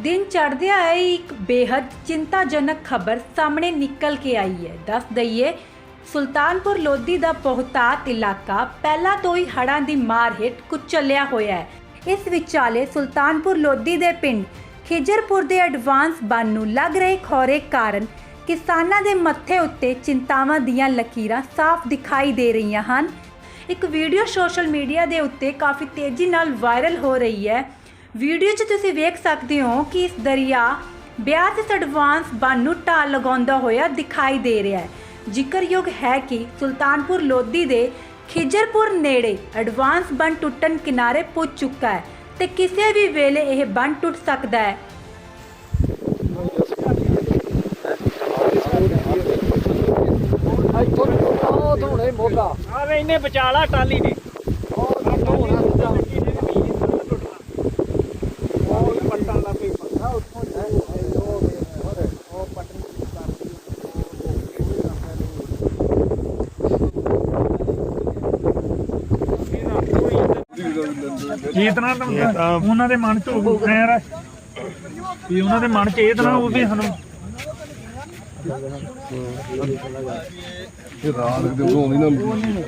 ਦਿਨ ਚੜ੍ਹਦਿਆਂ ਆਏ ਇੱਕ ਬੇहद ਚਿੰਤਾਜਨਕ ਖਬਰ ਸਾਹਮਣੇ ਨਿਕਲ ਕੇ ਆਈ ਹੈ। ਦੱਸ ਦਈਏ, ਸੁਲਤਾਨਪੁਰ ਲੋਧੀ ਦਾ ਬਹੁਤਾਤ ਇਲਾਕਾ ਪਹਿਲਾਂ ਤੋਂ ਹੀ ਹੜ੍ਹਾਂ ਦੀ ਮਾਰ ਹੇਠ ਕੁਚਲਿਆ ਹੋਇਆ ਹੈ। ਇਸ ਵਿਚਾਲੇ ਸੁਲਤਾਨਪੁਰ ਲੋਧੀ ਦੇ ਪਿੰਡ ਖਿਜਰਪੁਰ ਦੇ ਐਡਵਾਂਸ ਬੰਨ ਨੂੰ ਲੱਗ ਰਹੇ ਖੋਰੇ ਕਾਰਨ ਕਿਸਾਨਾਂ ਦੇ ਮੱਥੇ ਉੱਤੇ ਚਿੰਤਾਵਾਂ ਦੀਆਂ ਲਕੀਰਾਂ ਸਾਫ਼ ਦਿਖਾਈ ਦੇ ਰਹੀਆਂ ਹਨ। ਇੱਕ ਵੀਡੀਓ ਸੋਸ਼ਲ ਮੀਡੀਆ ਦੇ ਉੱਤੇ ਕਾਫੀ ਤੇਜ਼ੀ ਨਾਲ ਵਾਇਰਲ ਹੋ ਰਹੀ ਹੈ। ਵੀਡੀਓ 'ਚ ਤੁਸੀਂ ਵੇਖ ਸਕਦੇ ਹੋ ਕਿ ਇਸ ਦਰਿਆ ਬਿਆਸ ਐਡਵਾਂਸ ਬੰਨ ਨੂੰ ਢਾਲ ਲਗਾਉਂਦਾ ਹੋਇਆ ਦਿਖਾਈ ਦੇ ਰਿਹਾ ਹੈ। ਜ਼ਿਕਰਯੋਗ ਹੈ ਕਿ ਸੁਲਤਾਨਪੁਰ ਲੋਧੀ ਦੇ ਖਿਜਰਪੁਰ ਨੇੜੇ ਐਡਵਾਂਸ ਬੰਨ ਟੁੱਟਣ ਕਿਨਾਰੇ ਪੁੱਜ ਚੁੱਕਾ ਹੈ ਤੇ ਕਿਸੇ ਵੀ ਵੇਲੇ ਇਹ ਬੰਨ ਟੁੱਟ ਸਕਦਾ ਹੈ। ਇੱਥੋਂ ਵੀ ਟੁੱਟਾ ਉਹ ਧੋਣੇ ਮੋਗਾ। ਆਵੇ ਇਹਨੇ ਬਚਾਲਾ ਟਾਲੀ ਨੇ ਉਹ ਧੋਣਾ ਦੂਜਾ ਉਹ ਪੱਟਾਂ ਦਾ ਪੇਪਰ ਨਾ ਉੱਥੋਂ ਹੈ ਉਹ ਵੇ ਉਹ ਪਟਨ ਕਰਦੀ ਚੇਤਨਾ ਤਾਂ ਉਹਨਾਂ ਦੇ ਮਨ ਚ ਉਹ ਖੈਰ ਵੀ ਉਹਨਾਂ ਦੇ ਮਨ ਚ ਇਹ ਤਾਂ ਉਹ ਵੀ ਸਾਨੂੰ ਇਹ ਰਾਤ ਦੇ ਉਦੋਂ ਨਹੀਂ ਨਾ।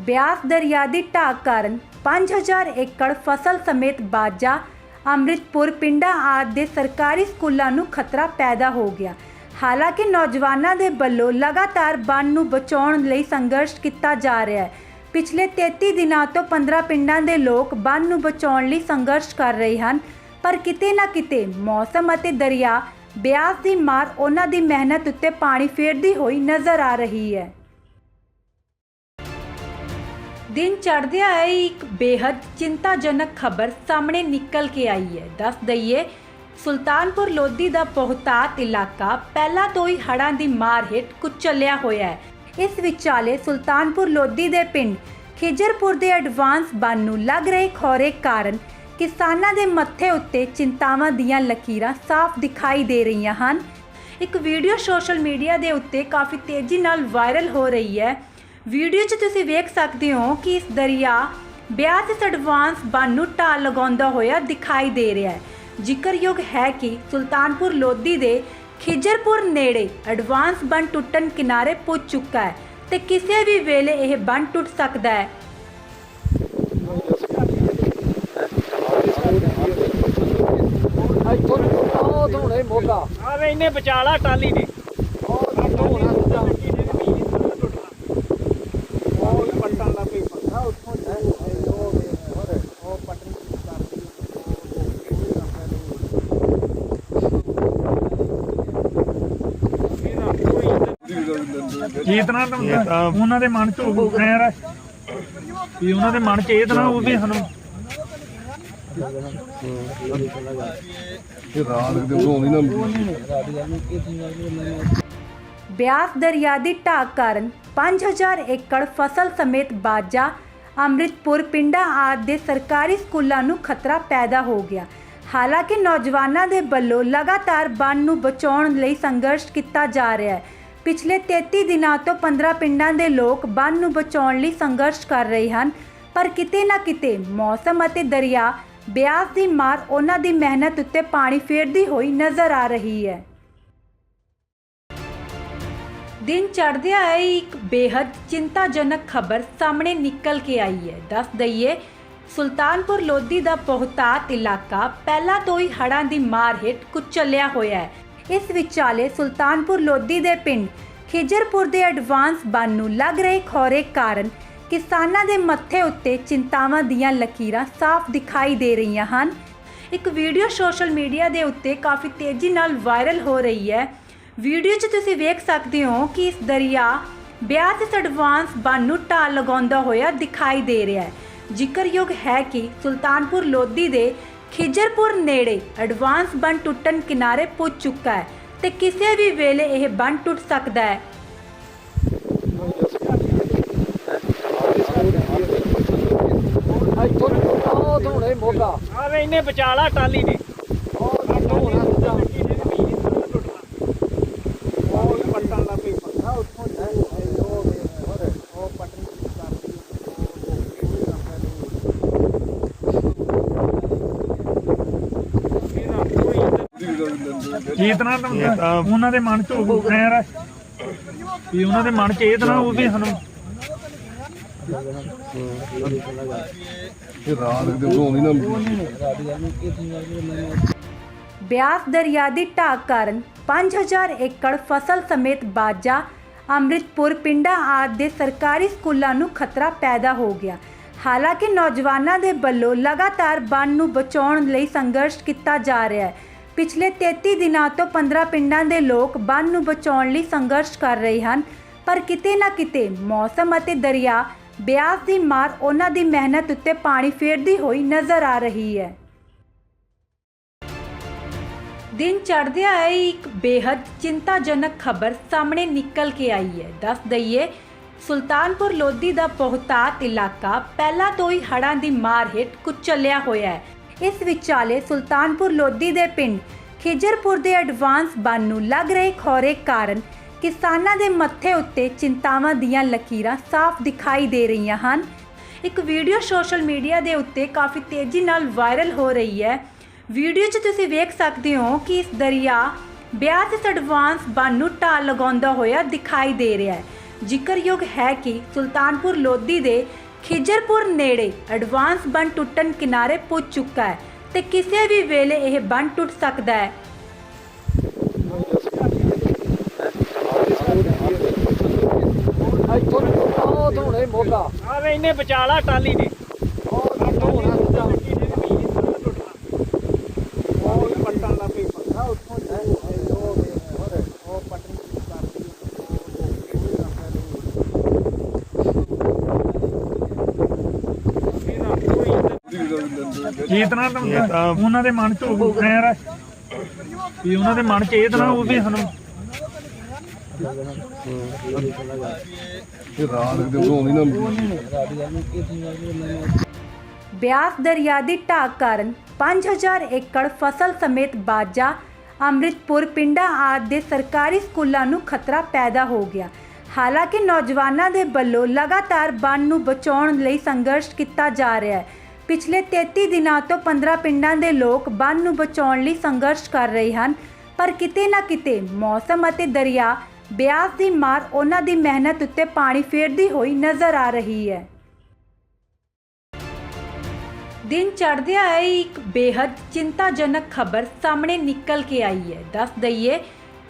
ਬਿਆਸ ਦਰਿਆ ਦੀ ਢਾਹ ਕਾਰਨ 5000 ਏਕੜ ਫਸਲ ਸਮੇਤ ਬਾਜਾ ਅੰਮ੍ਰਿਤਪੁਰ ਪਿੰਡਾਂ ਆਦਿ ਦੇ ਸਰਕਾਰੀ ਸਕੂਲਾਂ ਨੂੰ ਖਤਰਾ ਪੈਦਾ ਹੋ ਗਿਆ। ਹਾਲਾਂਕਿ ਨੌਜਵਾਨਾਂ ਦੇ ਵੱਲੋਂ ਲਗਾਤਾਰ ਬੰਨ ਨੂੰ ਬਚਾਉਣ ਲਈ ਸੰਘਰਸ਼ ਕੀਤਾ ਜਾ ਰਿਹਾ ਹੈ। ਪਿਛਲੇ 33 ਦਿਨਾਂ ਤੋਂ 15 ਪਿੰਡਾਂ ਦੇ ਲੋਕ ਬੰਨ ਨੂੰ ਬਚਾਉਣ ਲਈ ਸੰਘਰਸ਼ ਕਰ ਰਹੇ ਹਨ। ਪਰ ਕਿਤੇ ਨਾ ਕਿਤੇ ਮੌਸਮ ਅਤੇ ਦਰਿਆ, ਬਿਆਸ ਦੀ ਮਾਰ ਉਹਨਾਂ ਦੀ ਮਿਹਨਤ ਉੱਤੇ ਪਾਣੀ ਫੇਰਦੀ ਹੋਈ ਨਜ਼ਰ ਆ ਰਹੀ ਹੈ। ਦਿਨ ਚੜ੍ਹਦਿਆਂ ਆਏ ਇੱਕ ਬੇहद ਚਿੰਤਾਜਨਕ ਖਬਰ ਸਾਹਮਣੇ ਨਿਕਲ ਕੇ ਆਈ ਹੈ। ਦੱਸ ਦਈਏ, ਸੁਲਤਾਨਪੁਰ ਲੋਧੀ ਦਾ ਬਹੁਤਾਤ ਇਲਾਕਾ ਪਹਿਲਾਂ ਤੋਂ ਹੀ ਹੜ੍ਹਾਂ ਦੀ ਮਾਰ ਹੇਠ ਕੁਚਲਿਆ ਹੋਇਆ ਹੈ। ਇਸ ਵਿਚਾਲੇ ਸੁਲਤਾਨਪੁਰ ਲੋਧੀ ਦੇ ਪਿੰਡ ਖਿਜਰਪੁਰ ਦੇ ਐਡਵਾਂਸ ਬੰਨ ਨੂੰ ਲੱਗ ਰਹੇ ਖੋਰੇ ਕਾਰਨ ਕਿਸਾਨਾਂ ਦੇ ਮੱਥੇ ਉੱਤੇ ਚਿੰਤਾਵਾਂ ਦੀਆਂ ਲਕੀਰਾਂ ਸਾਫ਼ ਦਿਖਾਈ ਦੇ ਰਹੀਆਂ ਹਨ। ਇੱਕ ਵੀਡੀਓ ਸੋਸ਼ਲ ਮੀਡੀਆ ਦੇ ਉੱਤੇ ਕਾਫੀ ਤੇਜ਼ੀ ਨਾਲ ਵਾਇਰਲ ਹੋ ਰਹੀ ਹੈ। ਵੀਡੀਓ 'ਚ ਤੁਸੀਂ ਵੇਖ ਸਕਦੇ ਹੋ ਕਿ ਇਸ ਦਰਿਆ ਬਿਆਸ ਇਸ ਐਡਵਾਂਸ ਬੰਨ ਨੂੰ ਢਾਲ ਲਗਾਉਂਦਾ ਹੋਇਆ ਦਿਖਾਈ ਦੇ ਰਿਹਾ ਹੈ। ਜ਼ਿਕਰਯੋਗ ਹੈ ਕਿ ਸੁਲਤਾਨਪੁਰ ਲੋਧੀ ਦੇ ਖਿਜਰਪੁਰ ਨੇੜੇ ਐਡਵਾਂਸ ਬੰਨ ਟੁੱਟਣ ਕਿਨਾਰੇ ਪੁੱਜ ਚੁੱਕਾ ਹੈ ਤੇ ਕਿਸੇ ਵੀ ਵੇਲੇ ਇਹ ਬੰਨ ਟੁੱਟ ਸਕਦਾ ਹੈ। ਇੱਥੋਂ ਵੀ ਟੁੱਟਾ ਉਹ ਧੋਣੇ ਮੋਗਾ। ਆਵੇ ਇਹਨੇ ਬਚਾਲਾ ਟਾਲੀ ਨੇ ਉਹ ਧੋਣਾ ਦੂਜਾ ਉਹ ਪੱਟਾਂ ਦਾ ਪੇਪਰ ਨਾ ਉੱਥੋਂ ਹੈ ਉਹ ਵੇ ਉਹ ਪਟਨ ਕਰਦੀ ਚੇਤਨਾ ਤਾਂ ਉਹਨਾਂ ਦੇ ਮਨ ਚ ਉਹ ਖੈਰ ਵੀ ਉਹਨਾਂ ਦੇ ਮਨ ਚ ਇਹ ਤਾਂ ਉਹ ਵੀ ਸਾਨੂੰ ਇਹ ਰਾਤ ਦੇ ਉਦੋਂ ਨਹੀਂ ਨਾ ਬਿਆਸ ਦਰਿਆ ਦੀ ਢਾਹ ਕਾਰਨ 5000 ਏਕੜ ਫਸਲ ਸਮੇਤ ਬਾਜਾ ਅੰਮ੍ਰਿਤਪੁਰ ਪਿੰਡਾਂ ਆਦਿ ਦੇ ਸਰਕਾਰੀ ਸਕੂਲਾਂ ਨੂੰ ਖਤਰਾ ਪੈਦਾ ਹੋ ਗਿਆ। ਹਾਲਾਂਕਿ ਨੌਜਵਾਨਾਂ ਦੇ ਵੱਲੋਂ ਲਗਾਤਾਰ ਬੰਨ ਨੂੰ ਬਚਾਉਣ ਲਈ ਸੰਘਰਸ਼ ਕੀਤਾ ਜਾ ਰਿਹਾ ਹੈ। ਪਿਛਲੇ 33 ਦਿਨਾਂ ਤੋਂ 15 ਪਿੰਡਾਂ ਦੇ ਲੋਕ ਬੰਨ ਨੂੰ ਬਚਾਉਣ ਲਈ ਸੰਘਰਸ਼ ਕਰ ਰਹੇ ਹਨ, ਪਰ ਕਿਤੇ ਨਾ ਕਿਤੇ ਮੌਸਮ ਅਤੇ ਦਰਿਆ, ਬਿਆਸ ਦੀ ਮਾਰ ਉਹਨਾਂ ਦੀ ਮਿਹਨਤ ਉੱਤੇ ਪਾਣੀ ਫੇਰਦੀ ਹੋਈ ਨਜ਼ਰ ਆ ਰਹੀ ਹੈ। ਦਿਨ ਚੜ੍ਹਦਿਆਂ ਆਏ ਇੱਕ ਬੇहद ਚਿੰਤਾਜਨਕ ਖਬਰ ਸਾਹਮਣੇ ਨਿਕਲ ਕੇ ਆਈ ਹੈ। ਦੱਸ ਦਈਏ, ਸੁਲਤਾਨਪੁਰ ਲੋਧੀ ਦਾ ਬਹੁਤਾਤ ਇਲਾਕਾ ਪਹਿਲਾਂ ਤੋਂ ਹੀ ਹੜ੍ਹਾਂ ਦੀ ਮਾਰ ਹੇਠ ਕੁਚਲਿਆ ਹੋਇਆ ਹੈ। ਇਸ ਵਿਚਾਲੇ ਸੁਲਤਾਨਪੁਰ ਲੋਧੀ ਦੇ ਪਿੰਡ ਖਿਜਰਪੁਰ ਦੇ ਐਡਵਾਂਸ ਬੰਨ ਨੂੰ ਲੱਗ ਰਹੇ ਖੋਰੇ ਕਾਰਨ ਕਿਸਾਨਾਂ ਦੇ ਮੱਥੇ ਉੱਤੇ ਚਿੰਤਾਵਾਂ ਦੀਆਂ ਲਕੀਰਾਂ ਸਾਫ਼ ਦਿਖਾਈ ਦੇ ਰਹੀਆਂ ਹਨ। ਇੱਕ ਵੀਡੀਓ ਸੋਸ਼ਲ ਮੀਡੀਆ ਦੇ ਉੱਤੇ ਕਾਫੀ ਤੇਜ਼ੀ ਨਾਲ ਵਾਇਰਲ ਹੋ ਰਹੀ ਹੈ। ਵੀਡੀਓ 'ਚ ਤੁਸੀਂ ਵੇਖ ਸਕਦੇ ਹੋ ਕਿ ਇਸ ਦਰਿਆ ਬਿਆਸ ਇਸ ਐਡਵਾਂਸ ਬੰਨ ਨੂੰ ਢਾਲ ਲਗਾਉਂਦਾ ਹੋਇਆ ਦਿਖਾਈ ਦੇ ਰਿਹਾ ਹੈ। ਜ਼ਿਕਰਯੋਗ ਹੈ ਕਿ ਸੁਲਤਾਨਪੁਰ ਲੋਧੀ ਦੇ ਖਿਜਰਪੁਰ ਨੇੜੇ ਐਡਵਾਂਸ ਬੰਨ ਟੁੱਟਣ ਕਿਨਾਰੇ ਪੁੱਜ ਚੁੱਕਾ ਹੈ ਤੇ ਕਿਸੇ ਵੀ ਵੇਲੇ ਇਹ ਬੰਨ ਟੁੱਟ ਸਕਦਾ ਹੈ। ਇੱਥੋਂ ਧੋਣੇ ਮੋਗਾ। ਆਵੇ ਇਹਨੇ ਬਚਾਲਾ ਟਾਲੀ ਨੇ ਉਹ ਧੋਣਾ ਦੂਜਾ ਉਹ ਪੱਟਾਂ ਦਾ ਪੇਪਰ ਨਾ ਉੱਥੋਂ ਹੈ ਉਹ ਵੇ ਉਹ ਪਟਨ ਕਰਦੀ ਚੇਤਨਾ ਤਾਂ ਉਹਨਾਂ ਦੇ ਮਨ ਚ ਐ ਰ ਵੀ ਉਹਨਾਂ ਦੇ ਮਨ ਚ ਇਹ ਤਾਂ ਨਾ ਉਹ ਵੀ ਸਾਨੂੰ ਇਹ ਰਾਤ ਦੇ ਉਦੋਂ ਨਹੀਂ ਨਾ ਬਿਆਸ ਦਰਿਆ ਦੀ ਢਾਕ ਕਾਰਨ 5000 ਏਕੜ ਫਸਲ ਸਮੇਤ ਬਾਜਾ ਅੰਮ੍ਰਿਤਪੁਰ ਪਿੰਡਾਂ ਆਦਿ ਦੇ ਸਰਕਾਰੀ ਸਕੂਲਾਂ ਨੂੰ ਖਤਰਾ ਪੈਦਾ ਹੋ ਗਿਆ। ਹਾਲਾਂਕਿ ਨੌਜਵਾਨਾਂ ਦੇ ਵੱਲੋਂ ਲਗਾਤਾਰ ਬੰਨ ਨੂੰ ਬਚਾਉਣ ਲਈ ਸੰਘਰਸ਼ ਕੀਤਾ ਜਾ ਰਿਹਾ ਹੈ। ਪਿਛਲੇ 33 ਦਿਨਾਂ ਤੋਂ 15 ਪਿੰਡਾਂ ਦੇ ਲੋਕ ਬੰਨ ਨੂੰ ਬਚਾਉਣ ਲਈ ਸੰਘਰਸ਼ ਕਰ ਰਹੇ ਹਨ। ਪਰ ਕਿਤੇ ਨਾ ਕਿਤੇ ਮੌਸਮ ਅਤੇ ਦਰਿਆ, ਬਿਆਸ ਦੀ ਮਾਰ ਉਹਨਾਂ ਦੀ ਮਿਹਨਤ ਉੱਤੇ ਪਾਣੀ ਫੇਰਦੀ ਹੋਈ ਨਜ਼ਰ ਆ ਰਹੀ ਹੈ। ਦਿਨ ਚੜ੍ਹਦਿਆਂ ਆਈ ਇੱਕ ਬੇहद ਚਿੰਤਾਜਨਕ ਖਬਰ ਸਾਹਮਣੇ ਨਿਕਲ ਕੇ ਆਈ ਹੈ। ਦੱਸ ਦਈਏ, ਸੁਲਤਾਨਪੁਰ ਲੋਧੀ ਦਾ ਬਹੁਤਾਤ ਇਲਾਕਾ ਪਹਿਲਾਂ ਤੋਂ ਹੀ ਹੜ੍ਹਾਂ ਦੀ ਮਾਰ ਹੇਠ ਕੁਚਲਿਆ ਹੋਇਆ ਹੈ। ਇਸ ਵਿਚਾਲੇ ਸੁਲਤਾਨਪੁਰ ਲੋਧੀ ਦੇ ਪਿੰਡ ਖਿਜਰਪੁਰ ਦੇ ਐਡਵਾਂਸ ਬੰਨ ਨੂੰ ਲੱਗ ਰਹੇ ਖੋਰੇ ਕਾਰਨ ਕਿਸਾਨਾਂ ਦੇ ਮੱਥੇ ਉੱਤੇ ਚਿੰਤਾਵਾਂ ਦੀਆਂ ਲਕੀਰਾਂ ਸਾਫ਼ ਦਿਖਾਈ ਦੇ ਰਹੀਆਂ ਹਨ। ਇੱਕ ਵੀਡੀਓ ਸੋਸ਼ਲ ਮੀਡੀਆ ਦੇ ਉੱਤੇ ਕਾਫੀ ਤੇਜ਼ੀ ਨਾਲ ਵਾਇਰਲ ਹੋ ਰਹੀ ਹੈ। ਵੀਡੀਓ 'ਚ ਤੁਸੀਂ ਵੇਖ ਸਕਦੇ ਹੋ ਕਿ ਇਸ ਦਰਿਆ ਬਿਆਸ ਇਸ ਐਡਵਾਂਸ ਬੰਨ ਨੂੰ ਢਾਲ ਲਗਾਉਂਦਾ ਹੋਇਆ ਦਿਖਾਈ ਦੇ ਰਿਹਾ ਹੈ। ਜ਼ਿਕਰਯੋਗ ਹੈ ਕਿ ਸੁਲਤਾਨਪੁਰ ਲੋਧੀ ਦੇ ਖਿਜਰਪੁਰ ਨੇੜੇ ਐਡਵਾਂਸ ਬੰਨ ਟੁੱਟਣ ਕਿਨਾਰੇ ਪੁੱਜ ਚੁੱਕਾ ਹੈ ਤੇ ਕਿਸੇ ਵੀ ਵੇਲੇ ਇਹ ਬੰਨ ਟੁੱਟ ਸਕਦਾ ਹੈ। ਇੱਥੋਂ ਉਹ ਤੋਂ ਹੁਣੇ ਮੋਗਾ ਆਵੇ ਇਹਨੇ ਵਿਚਾਲਾ ਟਾਲੀ ਨੇ ਉਹ ਇੱਥੋਂ ਹੋਣਾ ਦੂਜਾ ਉਹ ਪੱਟਣ ਲੱਗ ਪਈ ਪੱਕਾ ਉੱਥੋਂ ਹੈ ਉਹ ਹੋਰ ਉਹ ਪੱਟਣ ਦੀ ਕਰਦੀ ਚੇਤਨਾ ਤਾਂ ਉਹਨਾਂ ਦੇ ਮਨ ਚ ਐ ਰ ਵੀ ਉਹਨਾਂ ਦੇ ਮਨ ਚ ਇਹ ਤਾਂ ਨਾ ਉਹ ਵੀ ਸਾਨੂੰ ਇਹ ਰਾਤ ਦੇ ਉਦੋਂ ਨਹੀਂ ਨਾ। ਬਿਆਸ ਦਰਿਆ ਦੀ ਢਾਕ ਕਾਰਨ 5000 ਏਕੜ ਫਸਲ ਸਮੇਤ ਬਾਜਾ ਅੰਮ੍ਰਿਤਪੁਰ ਪਿੰਡਾਂ ਆਦਿ ਦੇ ਸਰਕਾਰੀ ਸਕੂਲਾਂ ਨੂੰ ਖਤਰਾ ਪੈਦਾ ਹੋ ਗਿਆ। ਹਾਲਾਂਕਿ ਨੌਜਵਾਨਾਂ ਦੇ ਵੱਲੋਂ ਲਗਾਤਾਰ ਬੰਨ ਨੂੰ ਬਚਾਉਣ ਲਈ ਸੰਘਰਸ਼ ਕੀਤਾ ਜਾ ਰਿਹਾ ਹੈ। ਪਿਛਲੇ 33 ਦਿਨਾਂ ਤੋਂ 15 ਪਿੰਡਾਂ ਦੇ ਲੋਕ ਬੰਨ ਨੂੰ ਬਚਾਉਣ ਲਈ ਸੰਘਰਸ਼ ਕਰ ਰਹੇ ਹਨ। ਪਰ ਕਿਤੇ ਨਾ ਕਿਤੇ ਮੌਸਮ ਅਤੇ ਦਰਿਆ, ਬਿਆਸ ਦੀ ਮਾਰ ਉਹਨਾਂ ਦੀ ਮਿਹਨਤ ਉੱਤੇ ਪਾਣੀ ਫੇਰਦੀ ਹੋਈ ਨਜ਼ਰ ਆ ਰਹੀ ਹੈ। ਦਿਨ ਚੜ੍ਹਦਿਆਂ ਆਈ ਇੱਕ ਬੇहद ਚਿੰਤਾਜਨਕ ਖਬਰ ਸਾਹਮਣੇ ਨਿਕਲ ਕੇ ਆਈ ਹੈ। ਦੱਸ ਦਈਏ,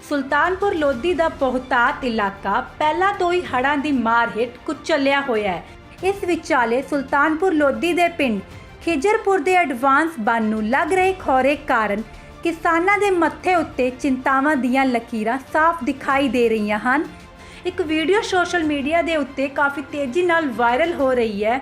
ਸੁਲਤਾਨਪੁਰ ਲੋਧੀ ਦਾ ਬਹੁਤਾਤ ਇਲਾਕਾ ਪਹਿਲਾਂ ਤੋਂ ਹੀ ਹੜ੍ਹਾਂ ਦੀ ਮਾਰ ਹੇਠ ਕੁਚਲਿਆ ਹੋਇਆ ਹੈ। ਇਸ ਵਿਚਾਲੇ ਸੁਲਤਾਨਪੁਰ ਲੋਧੀ ਦੇ ਪਿੰਡ ਖਿਜਰਪੁਰ ਦੇ ਐਡਵਾਂਸ ਬੰਨ ਨੂੰ ਲੱਗ ਰਹੇ ਖੋਰੇ ਕਾਰਨ ਕਿਸਾਨਾਂ ਦੇ ਮੱਥੇ ਉੱਤੇ ਚਿੰਤਾਵਾਂ ਦੀਆਂ ਲਕੀਰਾਂ ਸਾਫ਼ ਦਿਖਾਈ ਦੇ ਰਹੀਆਂ ਹਨ। ਇੱਕ ਵੀਡੀਓ ਸੋਸ਼ਲ ਮੀਡੀਆ ਦੇ ਉੱਤੇ ਕਾਫੀ ਤੇਜ਼ੀ ਨਾਲ ਵਾਇਰਲ ਹੋ ਰਹੀ ਹੈ।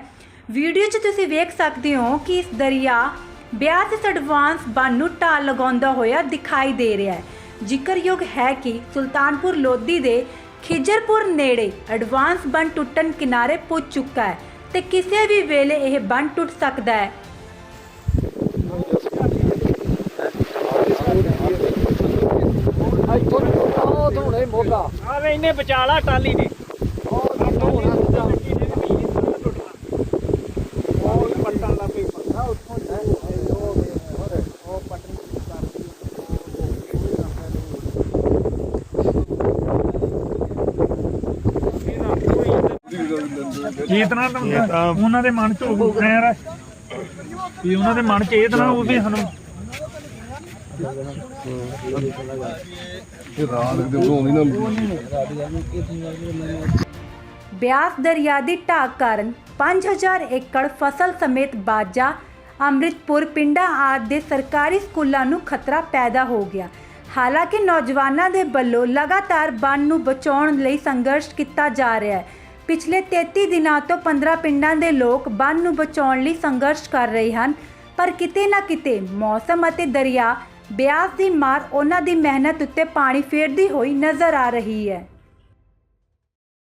ਵੀਡੀਓ 'ਚ ਤੁਸੀਂ ਵੇਖ ਸਕਦੇ ਹੋ ਕਿ ਇਸ ਦਰਿਆ ਬਿਆਸ ਇਸ ਐਡਵਾਂਸ ਬੰਨ ਨੂੰ ਢਾਲ ਲਗਾਉਂਦਾ ਹੋਇਆ ਦਿਖਾਈ ਦੇ ਰਿਹਾ ਹੈ। ਜ਼ਿਕਰਯੋਗ ਹੈ ਕਿ ਸੁਲਤਾਨਪੁਰ ਲੋਧੀ ਦੇ ਖਿਜਰਪੁਰ ਨੇੜੇ ਐਡਵਾਂਸ ਬੰਨ ਟੁੱਟਣ ਕਿਨਾਰੇ ਪੁੱਜ ਚੁੱਕਾ ਹੈ ਤੇ ਕਿਸੇ ਵੀ ਵੇਲੇ ਇਹ ਬੰਨ ਟੁੱਟ ਸਕਦਾ ਹੈ ਇੱਥੋਂ ਉਹ ਹੁਣੇ ਮੋਗਾ ਆਵੇ ਇਹਨੇ ਵਿਚਾਲਾ ਟਾਲੀ ਨੇ ਉਹ ਪੱਟਣ ਲੱਗ ਪਈ ਪੱਕਾ ਉੱਥੋਂ ਹੈ ਉਹ ਹੋਰ ਉਹ ਪੱਟਣ ਦੀ ਕਰਦੀ ਚੇਤਨਾ ਤਾਂ ਉਹਨਾਂ ਦੇ ਮਨ ਚ ਐ ਰ ਵੀ ਉਹਨਾਂ ਦੇ ਮਨ ਚ ਇਹ ਤਾਂ ਉਹ ਵੀ ਸਾਨੂੰ ਬਿਆਸ ਦਰਿਆ ਦੀ ਢਾਕ ਕਾਰਨ 5000 ਏਕੜ ਫਸਲ ਸਮੇਤ ਬਾਜਾ ਅੰਮ੍ਰਿਤਪੁਰ ਪਿੰਡਾਂ ਆਦਿ ਦੇ ਸਰਕਾਰੀ ਸਕੂਲਾਂ ਨੂੰ ਖਤਰਾ ਪੈਦਾ ਹੋ ਗਿਆ। ਹਾਲਾਂਕਿ ਨੌਜਵਾਨਾਂ ਦੇ ਵੱਲੋਂ ਲਗਾਤਾਰ ਬੰਨ ਨੂੰ ਬਚਾਉਣ ਲਈ ਸੰਘਰਸ਼ ਕੀਤਾ ਜਾ ਰਿਹਾ ਹੈ। ਪਿਛਲੇ 33 ਦਿਨਾਂ ਤੋਂ 15 ਪਿੰਡਾਂ ਦੇ ਲੋਕ ਬੰਨ ਨੂੰ ਬਚਾਉਣ ਲਈ ਸੰਘਰਸ਼ ਕਰ ਰਹੇ ਹਨ। ਪਰ ਕਿਤੇ ਨਾ ਕਿਤੇ ਮੌਸਮ ਅਤੇ ਦਰਿਆ, ਬਿਆਸ ਦੀ ਮਾਰ, ਉਹਨਾਂ ਦੀ ਮਿਹਨਤ ਉੱਤੇ ਪਾਣੀ ਫੇਰਦੀ ਹੋਈ ਨਜ਼ਰ ਆ ਰਹੀ ਹੈ।